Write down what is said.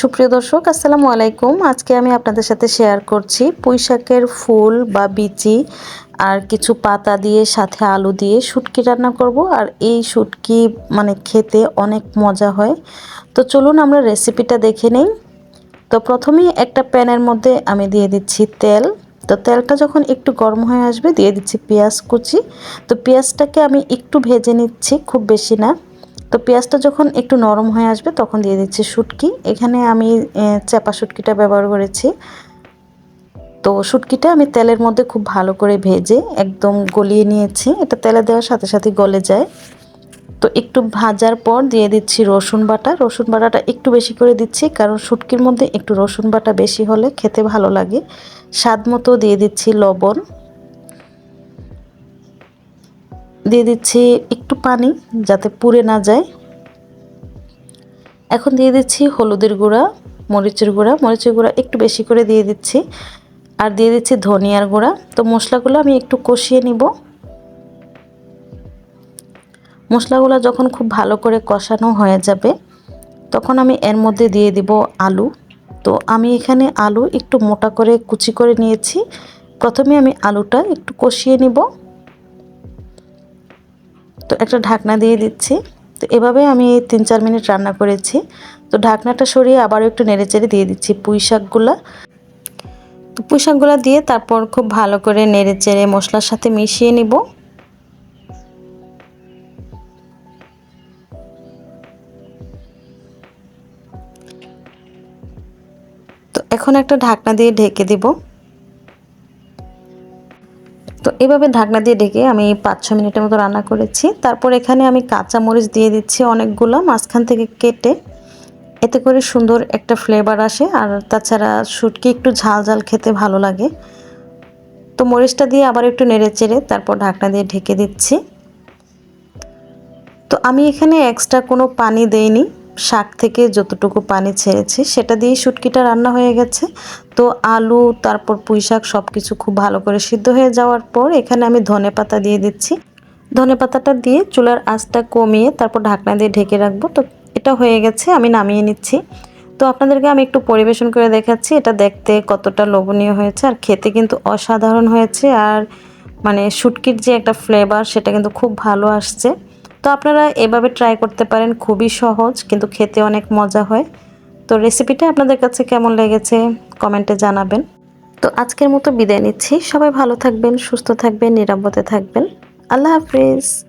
সুপ্রিয় দর্শক, আসসালামু আলাইকুম। আজকে আমি আপনাদের সাথে শেয়ার করছি পুঁই শাকের ফুল বা বিচি আর কিছু পাতা দিয়ে, সাথে আলু দিয়ে শুটকি রান্না করব। আর এই শুটকি মানে খেতে অনেক মজা হয়। তো চলুন আমরা রেসিপিটা দেখে নিই। তো প্রথমেই একটা প্যানের মধ্যে আমি দিয়ে দিচ্ছি তেল। তো তেলটা যখন একটু গরম হয়ে আসবে, দিয়ে দিচ্ছি পেঁয়াজ কুচি। তো পেঁয়াজটাকে আমি একটু ভেজে নিচ্ছি, খুব বেশি না। তো পেঁয়াজটা যখন একটু নরম হয়ে আসবে, তখন দিয়ে দিচ্ছি শুটকি। এখানে আমি চাপা শুটকিটা ব্যবহার করেছি। তো শুটকিটা আমি তেলের মধ্যে খুব ভালো করে ভেজে একদম গলিয়ে নিয়েছি। এটা তেলে দেওয়ার সাথে সাথে গলে যায়। তো একটু ভাজার পর দিয়ে দিচ্ছি রসুন বাটা। রসুন বাটাটা একটু বেশি করে দিচ্ছি, কারণ শুটকির মধ্যে একটু রসুন বাটা বেশি হলে খেতে ভালো লাগে। স্বাদ মতো দিয়ে দিচ্ছি লবণ। দিয়ে দিচ্ছি একটু পানি যাতে পুড়ে না যায়। এখন দিয়ে দিচ্ছি হলুদের গুঁড়া, মরিচের গুঁড়া। মরিচের গুঁড়া একটু বেশি করে দিয়ে দিচ্ছি। আর দিয়ে দিচ্ছি ধনিয়ার গুঁড়া। তো মশলাগুলো আমি একটু কষিয়ে নিব। মশলাগুলো যখন খুব ভালো করে কষানো হয়ে যাবে, তখন আমি এর মধ্যে দিয়ে দিব আলু। তো আমি এখানে আলু একটু মোটা করে কুচি করে নিয়েছি। প্রথমে আমি আলুটা একটু কষিয়ে নিব। তো একটা ঢাকনা দিয়ে দিচ্ছি। তো এভাবে আমি তিন চার মিনিট রান্না করেছি। তো ঢাকনাটা সরিয়ে আবারও একটু নেড়েচেড়ে দিয়ে দিচ্ছি পুঁই শাকগুলো। তো পুঁই শাকগুলো দিয়ে তারপর খুব ভালো করে নেড়েচেড়ে মশলার সাথে মিশিয়ে নিব। তো এখন একটা ঢাকনা দিয়ে ঢেকে দিব। তো এভাবে ঢাকনা দিয়ে ঢেকে আমি পাঁচ ছ মিনিটের মতো রান্না করেছি। তারপর এখানে আমি কাঁচা মরিচ দিয়ে দিচ্ছি অনেকগুলো, মাঝখান থেকে কেটে। এতে করে সুন্দর একটা ফ্লেভার আসে আর তাছাড়া শুটকি একটু ঝাল ঝাল খেতে ভালো লাগে। তো মরিচটা দিয়ে আবার একটু নেড়ে চেড়ে তারপর ঢাকনা দিয়ে ঢেকে দিচ্ছি। তো আমি এখানে এক্সট্রা কোনো পানি দেইনি। শাক থেকে যতটুকু পানি ছেড়েছি, সেটা দিয়েই শুটকিটা রান্না হয়ে গেছে। তো আলু, তারপর পুঁই শাক সব কিছু খুব ভালো করে সিদ্ধ হয়ে যাওয়ার পর এখানে আমি ধনে পাতা দিয়ে দিচ্ছি। ধনে পাতাটা দিয়ে চুলার আঁচটা কমিয়ে তারপর ঢাকনা দিয়ে ঢেকে রাখব। তো এটা হয়ে গেছে, আমি নামিয়ে নিচ্ছি। তো আপনাদেরকে আমি একটু পরিবেশন করে দেখাচ্ছি, এটা দেখতে কতটা লোভনীয় হয়েছে আর খেতে কিন্তু অসাধারণ হয়েছে। আর মানে শুটকির যে একটা ফ্লেভার সেটা কিন্তু খুব ভালো আসছে। তো আপনারা এভাবে ট্রাই করতে পারেন, খুবই সহজ, কিন্তু খেতে অনেক মজা হয়। তো রেসিপিটা আপনাদের কাছে কেমন লেগেছে কমেন্টে জানাবেন। তো আজকের মতো বিদায় নিচ্ছি। সবাই ভালো থাকবেন, সুস্থ থাকবেন, নিরাপদে থাকবেন। আল্লাহ হাফিজ।